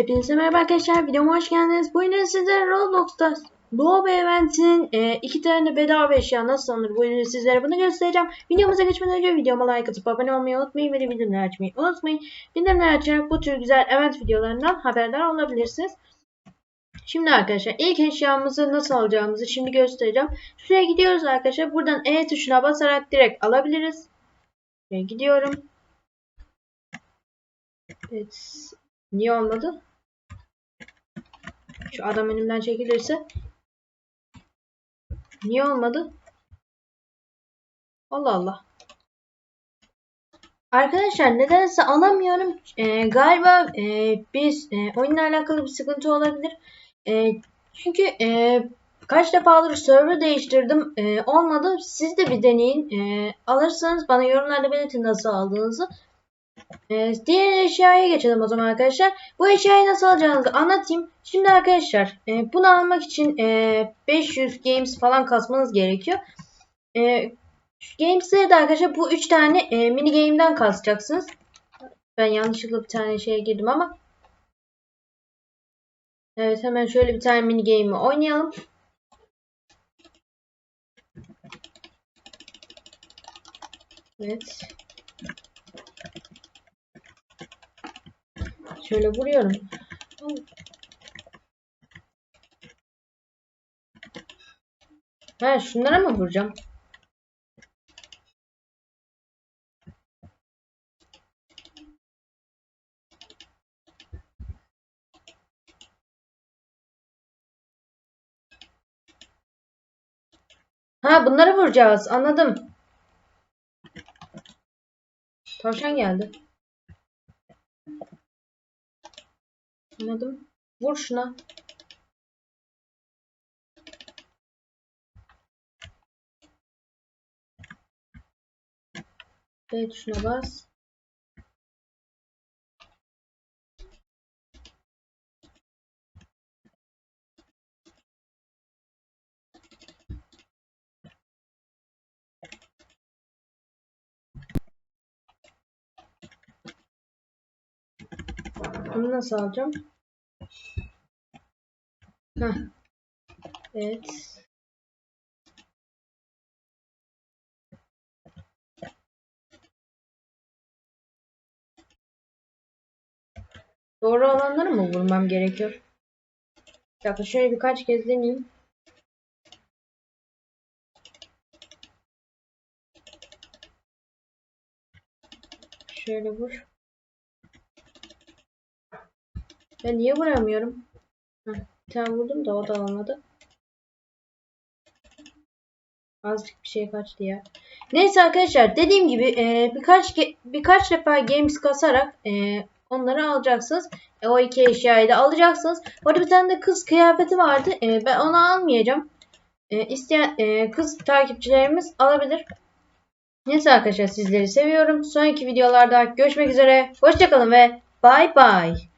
Hepinize merhaba arkadaşlar. Videoma hoş geldiniz. Bu yine sizlere Roblox'ta Love Event'in e, iki tane bedava eşya nasıl alınır bu yine sizlere bunu göstereceğim. Videomuza geçmeden önce videoma like atıp abone olmayı unutmayın ve de bildirimleri açmayı unutmayın. Bildirimleri açarak bu tür güzel event videolarından haberdar olabilirsiniz. Şimdi arkadaşlar ilk eşyamızı nasıl alacağımızı şimdi göstereceğim. Şuraya gidiyoruz arkadaşlar. Buradan E tuşuna basarak direkt alabiliriz. Şuraya gidiyorum. Evet. Niye olmadı? Şu adam önümden çekilirse. Niye olmadı? Allah Allah. Arkadaşlar nedense alamıyorum. Ee, galiba e, biz e, oyunla alakalı bir sıkıntı olabilir. E, çünkü e, kaç defadır server değiştirdim. E, olmadı. Siz de bir deneyin. E, alırsanız bana yorumlarda belirtin nasıl aldığınızı. Ee, diğer eşyaya geçelim o zaman arkadaşlar. Bu eşyayı nasıl alacağınızı anlatayım. Şimdi arkadaşlar e, bunu almak için e, 500 games falan kasmanız gerekiyor. E, games'leri de arkadaşlar bu 3 tane e, mini game'den kasacaksınız. Ben yanlışlıkla bir tane şeye girdim ama. Evet hemen şöyle bir tane mini game'i oynayalım. Evet. Şöyle vuruyorum. Ha şunlara mı vuracağım? Ha bunları vuracağız. Anladım. Tavşan geldi. Anladım. Vur şuna. B tuşuna bas. Bunu nasıl alacağım? Heh. Evet. Doğru olanları mı vurmam gerekiyor? Bir dakika şöyle birkaç kez deneyeyim. Şöyle vur. Ben niye vuramıyorum? Heh, bir tane vurdum da o da olmadı. Azıcık bir şey kaçtı ya. Neyse arkadaşlar dediğim gibi e, birkaç birkaç defa games kasarak e, onları alacaksınız. E, o iki eşyayı da alacaksınız. Orada bir tane de kız kıyafeti vardı. E, ben onu almayacağım. E, isteyen e, kız takipçilerimiz alabilir. Neyse arkadaşlar sizleri seviyorum. Sonraki videolarda görüşmek üzere. Hoşçakalın ve bay bay.